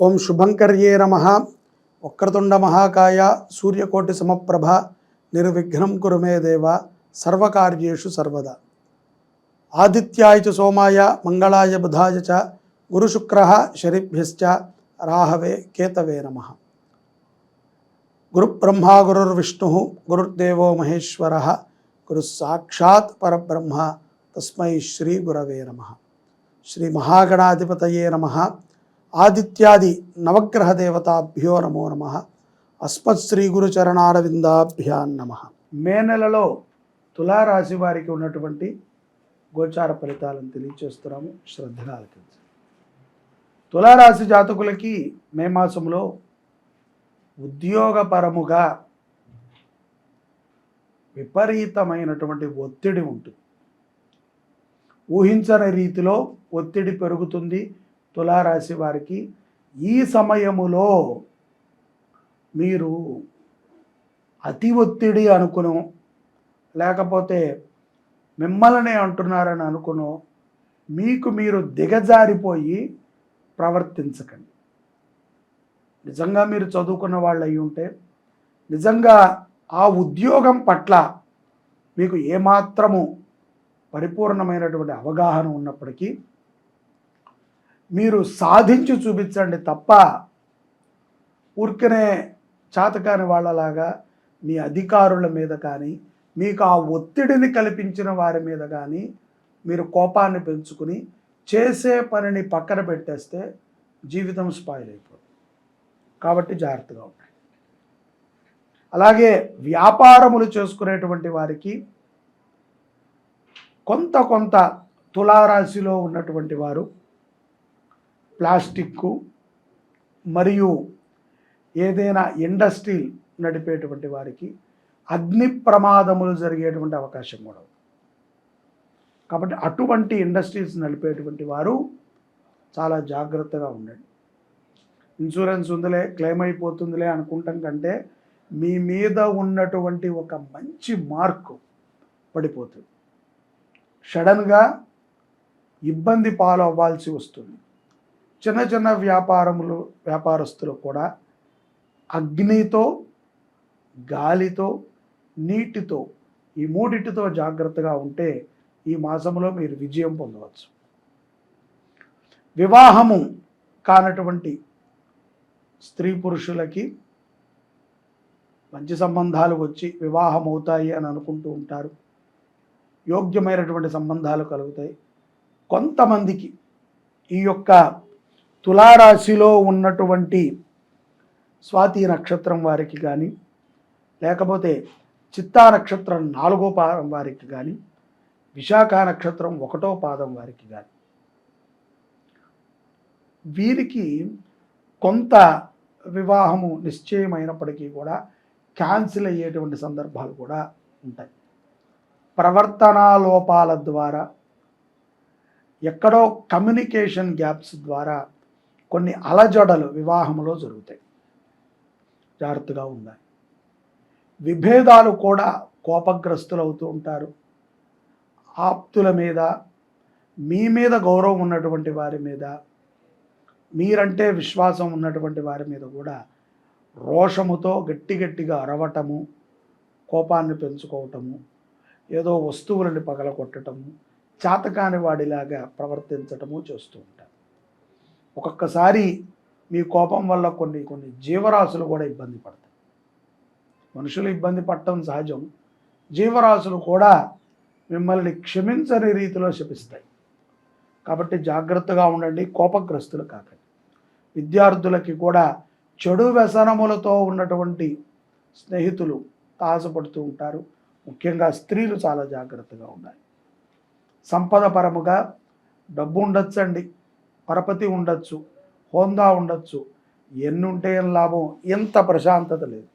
ఓం శుభంకర్యే నమ. వక్రతుండ మహాకాయ సూర్యకోటి సమప్రభ నిర్విఘ్నం కురుమే దేవ సర్వకార్యేషు సర్వదా. ఆదిత్యాయ చ సోమాయ మంగళాయ బుధాయ చ గురుశుక్ర శనిభ్యశ్చ రాహవే కేతవే నమ. గురుబ్రహ్మా గురుర్విష్ణు గురుర్దేవో మహేశ్వర గురుసాక్షాత్ పరబ్రహ్మ తస్మై శ్రీ గురవే నమ. శ్రీ మహాగణాధిపతయే నమ. ఆదిత్యాది నవగ్రహ దేవతాభ్యో నమో నమ. అస్మత్ శ్రీ గురు చరణారవిందాభ్యాన్ నమ. మే నెలలో తులారాశి వారికి ఉన్నటువంటి గోచార ఫలితాలను తెలియచేస్తున్నాము. శ్రద్ధగా ఆలకించండి. తులారాశి జాతకులకి మే మాసంలో ఉద్యోగపరముగా విపరీతమైనటువంటి ఒత్తిడి ఉంటుంది. ఊహించని రీతిలో ఒత్తిడి పెరుగుతుంది. తులారాశి వారికి ఈ సమయములో మీరు అతి ఒత్తిడి అనుకును లేకపోతే మిమ్మల్ని అంటున్నారని అనుకును మీకు మీరు దిగజారిపోయి ప్రవర్తించకండి. నిజంగా మీరు చదువుకున్న వాళ్ళు అయి ఉంటే నిజంగా ఆ ఉద్యోగం పట్ల మీకు ఏమాత్రము పరిపూర్ణమైనటువంటి అవగాహన ఉన్నప్పటికీ మీరు సాధించి చూపించండి తప్ప ఊరికనే చాతకాని వాళ్ళలాగా మీ అధికారుల మీద కానీ మీకు ఆ ఒత్తిడిని కల్పించిన వారి మీద కానీ మీరు కోపాన్ని పెంచుకుని చేసే పనిని పక్కన పెట్టేస్తే జీవితం స్పాయిల్ అయిపోతుంది కాబట్టి జాగ్రత్తగా ఉండండి. అలాగే వ్యాపారములు చేసుకునేటువంటి వారికి కొంత కొంత తులారాశిలో ఉన్నటువంటి వారు ప్లాస్టిక్కు మరియు ఏదైనా ఇండస్ట్రీ నడిపేటువంటి వారికి అగ్ని ప్రమాదములు జరిగేటువంటి అవకాశం కూడా కాబట్టి అటువంటి ఇండస్ట్రీస్ నడిపేటువంటి వారు చాలా జాగ్రత్తగా ఉండండి. ఇన్సూరెన్స్ ఉందిలే క్లెయిమ్ అయిపోతుందిలే అనుకుంటాం కంటే మీ మీద ఉన్నటువంటి ఒక మంచి మార్కు పడిపోతుంది. సడన్గా ఇబ్బంది పాలు అవ్వాల్సి వస్తుంది. చిన్న చిన్న వ్యాపారములు వ్యాపారస్తులు కూడా అగ్నితో గాలితో నీటితో ఈ మూడిటితో జాగ్రత్తగా ఉంటే ఈ మాసంలో మీరు విజయం పొందవచ్చు. వివాహము కానటువంటి స్త్రీ పురుషులకి మంచి సంబంధాలు వచ్చి వివాహం అవుతాయి అని అనుకుంటూ ఉంటారు. యోగ్యమైనటువంటి సంబంధాలు కలుగుతాయి. కొంతమందికి ఈ యొక్క తులారాశిలో ఉన్నటువంటి స్వాతి నక్షత్రం వారికి కానీ లేకపోతే చిత్తా నక్షత్రం నాలుగో పాదం వారికి కానీ విశాఖ నక్షత్రం ఒకటో పాదం వారికి కానీ వీరికి కొంత వివాహము నిశ్చయమైనప్పటికీ కూడా క్యాన్సిల్ అయ్యేటువంటి సందర్భాలు కూడా ఉంటాయి. ప్రవర్తనా లోపాల ద్వారా ఎక్కడో కమ్యూనికేషన్ గ్యాప్స్ ద్వారా కొన్ని అలజడలు వివాహంలో జరుగుతాయి. జాగ్రత్తగా ఉండాలి. విభేదాలు కూడా కోపగ్రస్తులు అవుతూ ఉంటారు. ఆప్తుల మీద మీ మీద గౌరవం ఉన్నటువంటి వారి మీద మీరంటే విశ్వాసం ఉన్నటువంటి వారి మీద కూడా రోషముతో గట్టి గట్టిగా అరవటము కోపాన్ని పెంచుకోవటము ఏదో వస్తువులను పగలగొట్టటము చేతకాని వాడిలాగా ప్రవర్తించటము చేస్తుంది ఒక్కొక్కసారి మీ కోపం వల్ల కొన్ని కొన్ని జీవరాశులు కూడా ఇబ్బంది పడతాయి. మనుషులు ఇబ్బంది పడటం సహజం. జీవరాశులు కూడా మిమ్మల్ని క్షమించని రీతిలో శపిస్తాయి. కాబట్టి జాగ్రత్తగా ఉండండి కోపగ్రస్తులు కాకండి. విద్యార్థులకి కూడా చెడు వ్యసనములతో ఉన్నటువంటి స్నేహితులు తాసపడుతూ ఉంటారు. ముఖ్యంగా స్త్రీలు చాలా జాగ్రత్తగా ఉండాలి. సంపద పరముగా డబ్బు ఉండొచ్చండి. పరపతి ఉండొచ్చు హోందా ఉండొచ్చు ఎన్నుంటే ఏం లాభం? ఎంత ప్రశాంతత లేదు.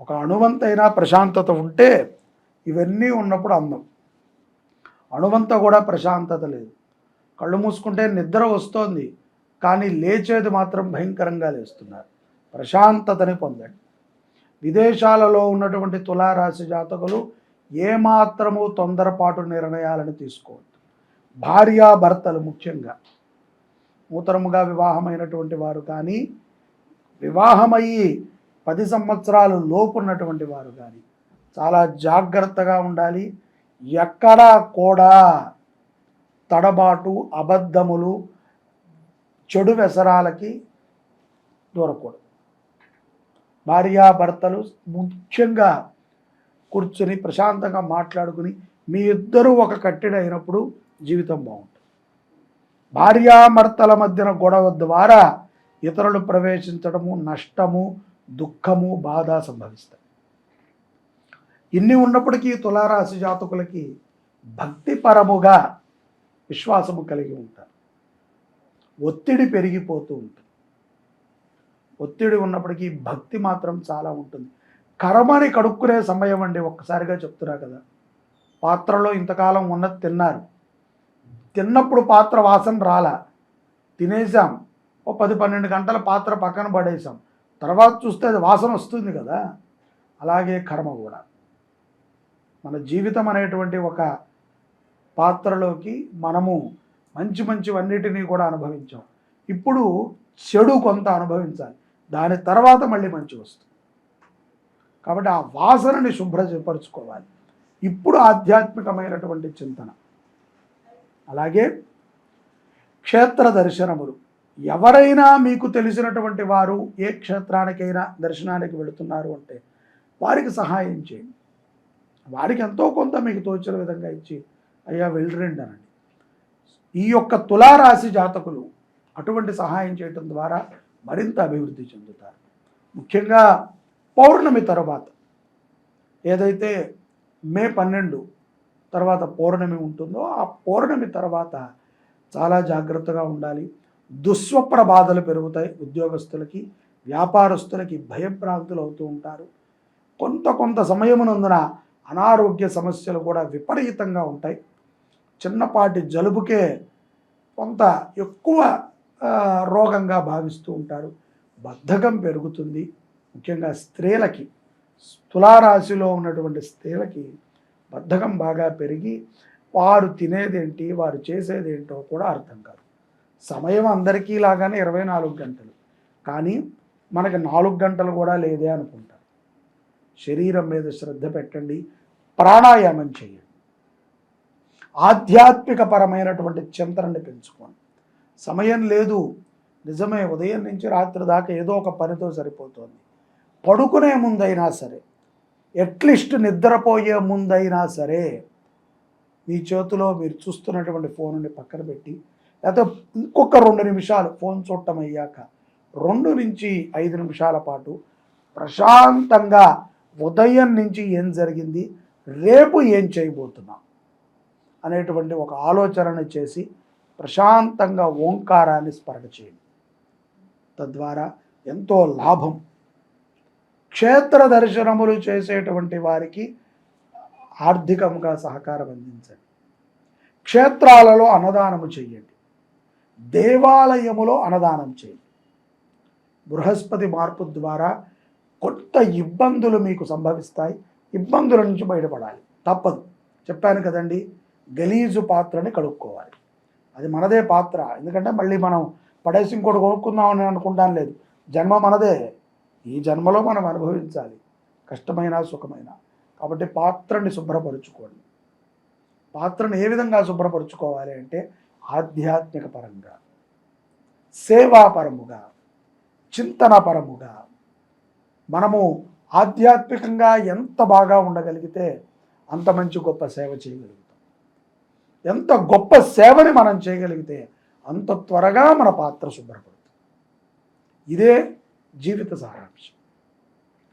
ఒక అణువంతైనా ప్రశాంతత ఉంటే ఇవన్నీ ఉన్నప్పుడు అందం. అణువంత కూడా ప్రశాంతత లేదు. కళ్ళు మూసుకుంటే నిద్ర వస్తోంది కానీ లేచేది మాత్రం భయంకరంగా లేస్తున్నారు. ప్రశాంతతని పొందండి. విదేశాలలో ఉన్నటువంటి తులారాశి జాతకులు ఏమాత్రము తొందరపాటు నిర్ణయాలను తీసుకోండి భార్యాభర్తలు ముఖ్యంగా. నూతనముగా వివాహమైనటువంటి వారు కానీ వివాహమయ్యి పది సంవత్సరాలు లోపు ఉన్నటువంటి వారు కానీ చాలా జాగ్రత్తగా ఉండాలి. ఎక్కడా కూడా తడబాటు అబద్ధములు చెడు వెసరాలకి దూరకూడదు. భార్యాభర్తలు ముఖ్యంగా కూర్చుని ప్రశాంతంగా మాట్లాడుకుని మీ ఇద్దరూ ఒక కట్టెడ అయినప్పుడు జీవితం బాగుంటుంది. భార్యామర్తల మధ్యన గొడవ ద్వారా ఇతరులు ప్రవేశించడము నష్టము దుఃఖము బాధ సంభవిస్తాయి. ఇన్ని ఉన్నప్పటికీ తులారాశి జాతకులకి భక్తిపరముగా విశ్వాసము కలిగి ఉంటారు. ఒత్తిడి పెరిగిపోతూ ఉంటుంది. ఒత్తిడి ఉన్నప్పటికీ భక్తి మాత్రం చాలా ఉంటుంది. కర్మని కడుక్కునే సమయం అండి ఒక్కసారిగా చెప్తున్నా కదా. పాత్రలో ఇంతకాలం ఉన్నది తిన్నారు. తిన్నప్పుడు పాత్ర వాసన రాలా. తినేసాం ఓ పది పన్నెండు గంటల పాత్ర పక్కన పడేసాం తర్వాత చూస్తే అది వాసన వస్తుంది కదా. అలాగే కర్మ కూడా. మన జీవితం అనేటువంటి ఒక పాత్రలోకి మనము మంచి మంచివన్నిటినీ కూడా అనుభవించాం. ఇప్పుడు చెడు కొంత అనుభవించాలి. దాని తర్వాత మళ్ళీ మంచి వస్తుంది. కాబట్టి ఆ వాసనని శుభ్రపరుచుకోవాలి. ఇప్పుడు ఆధ్యాత్మికమైనటువంటి చింతన. అలాగే క్షేత్ర దర్శనములు. ఎవరైనా మీకు తెలిసినటువంటి వారు ఏ క్షేత్రానికైనా దర్శనానికి వెళుతున్నారు అంటే వారికి సహాయం చేయండి. వారికి ఎంతో కొంత మీకు తోచిన విధంగా ఇచ్చి అయ్యా వెళ్ళిరండి అనండి ఈ యొక్క తులారాశి జాతకులు అటువంటి సహాయం చేయటం ద్వారా మరింత అభివృద్ధి చెందుతారు. ముఖ్యంగా పౌర్ణమి తర్వాత ఏదైతే మే పన్నెండు తర్వాత పౌర్ణమి ఉంటుందో ఆ పౌర్ణమి తర్వాత చాలా జాగ్రత్తగా ఉండాలి. దుస్వప్న బాధలు పెరుగుతాయి ఉద్యోగస్తులకి వ్యాపారస్తులకి భయభ్రాంతులు అవుతూ ఉంటారు. కొంత కొంత సమయమునందున అనారోగ్య సమస్యలు కూడా విపరీతంగా ఉంటాయి. చిన్నపాటి జలుబుకే కొంత ఎక్కువ రోగంగా భావిస్తూ ఉంటారు. బద్ధకం పెరుగుతుంది. ముఖ్యంగా స్త్రీలకి తులారాశిలో ఉన్నటువంటి స్త్రీలకి బద్ధకం బాగా పెరిగి వారు తినేదేంటి వారు చేసేదేంటో కూడా అర్థం కాదు. సమయం అందరికీ లాగానే ఇరవై నాలుగు గంటలు. కానీ మనకి నాలుగు గంటలు కూడా లేదే అనుకుంటారు. శరీరం మీద శ్రద్ధ పెట్టండి ప్రాణాయామం చేయండి. ఆధ్యాత్మిక పరమైనటువంటి చింతనని పెంచుకోండి. సమయం లేదు. నిజమే ఉదయం నుంచి రాత్రి దాకా ఏదో ఒక పనితో సరిపోతుంది. పడుకునే ముందైనా సరే అట్లీస్ట్ నిద్రపోయే ముందైనా సరే మీ చేతిలో మీరు చూస్తున్నటువంటి ఫోన్ని పక్కన పెట్టి లేకపోతే ఇంకొక రెండు నిమిషాలు ఫోన్ చూడటం అయ్యాక రెండు నుంచి ఐదు నిమిషాల పాటు ప్రశాంతంగా ఉదయం నుంచి ఏం జరిగింది రేపు ఏం చేయబోతున్నాం అనేటువంటి ఒక ఆలోచన చేసి ప్రశాంతంగా ఓంకారాన్ని స్మరణ చేయండి. తద్వారా ఎంతో లాభం క్షేత్ర దర్శనములు చేసేటువంటి వారికి ఆర్థికంగా సహకారం అందించండి. క్షేత్రాలలో అన్నదానము చేయండి. దేవాలయములో అన్నదానం చేయండి. బృహస్పతి మార్పు ద్వారా కొత్త ఇబ్బందులు మీకు సంభవిస్తాయి. ఇబ్బందుల నుంచి బయటపడాలి. తప్పదు. చెప్పాను కదండి గలీజు పాత్రని కడుక్కోవాలి. అది మనదే పాత్ర. ఎందుకంటే మళ్ళీ మనం పడేసి ఇంకోటి కొనుక్కుందామని అనుకుంటాం లేదు. జన్మ మనదే. ఈ జన్మలో మనం అనుభవించాలి. కష్టమైన సుఖమైన. కాబట్టి పాత్రని శుభ్రపరుచుకోండి. పాత్రను ఏ విధంగా శుభ్రపరుచుకోవాలి అంటే ఆధ్యాత్మిక పరంగా సేవాపరముగా చింతనపరముగా. మనము ఆధ్యాత్మికంగా ఎంత బాగా ఉండగలిగితే అంత మంచి గొప్ప సేవ చేయగలుగుతాం. ఎంత గొప్ప సేవని మనం చేయగలిగితే అంత త్వరగా మన పాత్ర శుభ్రపడుతుంది. ఇదే జీవిత సారాంశం.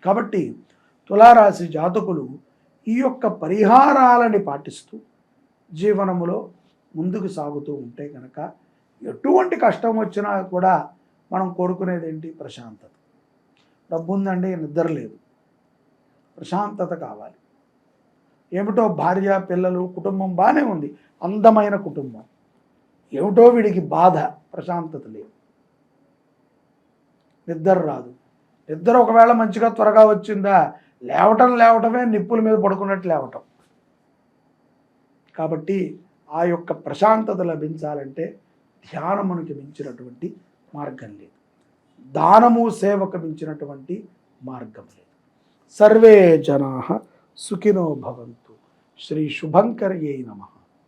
కాబట్టి తులారాశి జాతకులు ఈ యొక్క పరిహారాలని పాటిస్తూ జీవనములో ముందుకు సాగుతూ ఉంటే కనుక ఎటువంటి కష్టం వచ్చినా కూడా మనం కోరుకునేది ఏంటి? ప్రశాంతత. డబ్బు ఉందండి నిద్ర లేదు. ప్రశాంతత కావాలి. ఏమిటో భార్య పిల్లలు కుటుంబం బాగానే ఉంది. అందమైన కుటుంబం. ఏమిటో వీడికి బాధ ప్రశాంతత లేదు. నిద్ర రాదు. నిద్ర ఒకవేళ మంచిగా త్వరగా వచ్చిందా లేవటం లేవటమే నిప్పుల మీద పడుకున్నట్టు లేవటం. కాబట్టి ఆ యొక్క ప్రశాంతత లభించాలంటే ధ్యానమునికి మించినటువంటి మార్గం లేదు. దానము సేవకు మించినటువంటి మార్గం లేదు. సర్వే జనా సుఖినో భవంతు. శ్రీ శుభంకర్యై నమ.